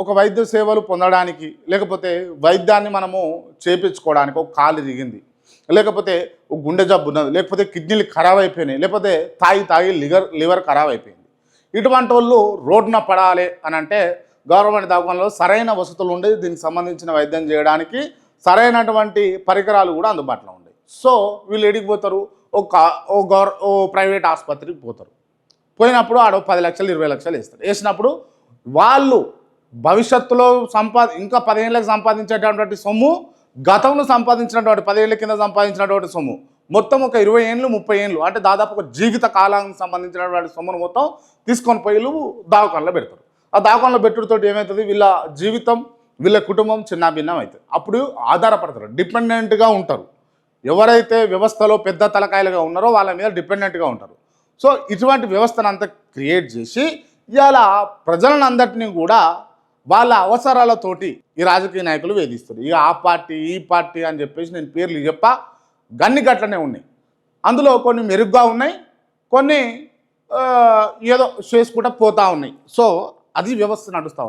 ఒక వైద్య సేవలు పొందడానికి లేకపోతే వైద్యాన్ని మనము చేపించుకోవడానికి ఒక కాలు దిగింది. లేకపోతే ఒక గుండె జబ్బు ఉన్నది లేకపోతే కిడ్నీలు ఖరాబ్ అయిపోయినాయి లేకపోతే తాగి తాగి లివర్ లివర్ ఖరాబ్ అయిపోయింది. ఇటువంటి వాళ్ళు రోడ్డున పడాలి అని అంటే గవర్నమెంట్ దవాఖానలో సరైన వసతులు ఉండేది దీనికి సంబంధించిన వైద్యం చేయడానికి సరైనటువంటి పరికరాలు కూడా అందుబాటులో ఉండేవి. సో వీళ్ళు ఎడికి పోతారు? ఒక కా- ఓ గవర్ ఓ ప్రైవేట్ ఆసుపత్రికి పోతారు. పోయినప్పుడు ఆడ పది లక్షలు ఇరవై లక్షలు వేస్తారు. వేసినప్పుడు వాళ్ళు భవిష్యత్తులో సంపా ఇంకా పదిహేళ్ళకి సంపాదించేటటువంటి సొమ్ము గతంలో సంపాదించినటువంటి పదిహేళ్ళ కింద సంపాదించినటువంటి సొమ్ము. మొత్తం ఒక ఇరవై ఏళ్ళు ముప్పై ఏళ్ళు అంటే దాదాపు ఒక జీవిత కాలానికి సంబంధించినటువంటి సొమ్మును మొత్తం తీసుకొని పోయి దావకాల్లో పెడతారు. ఆ దావకాల్లో పెట్టుడుతో ఏమవుతుంది వీళ్ళ జీవితం వీళ్ళ కుటుంబం చిన్నాభిన్నం అవుతుంది అప్పుడు ఆధారపడతారు. డిపెండెంట్గా ఉంటారు. ఎవరైతే వ్యవస్థలో పెద్ద తలకాయలుగా ఉన్నారో వాళ్ళ మీద డిపెండెంట్గా ఉంటారు. సో ఇటువంటి వ్యవస్థను అంతా క్రియేట్ చేసి ఇవాళ ప్రజలను అందరినీ కూడా వాళ్ళ అవసరాలతోటి ఈ రాజకీయ నాయకులు వేధిస్తారు ఇక ఆ పార్టీ ఈ పార్టీ అని చెప్పేసి నేను పేర్లు చెప్ప గన్ని గట్లనే ఉన్నాయి. అందులో కొన్ని మెరుగ్గా ఉన్నాయి కొన్ని ఏదో చేసుకుంటా పోతూ ఉన్నాయి. సో అది వ్యవస్థ నడుస్తూ ఉంది.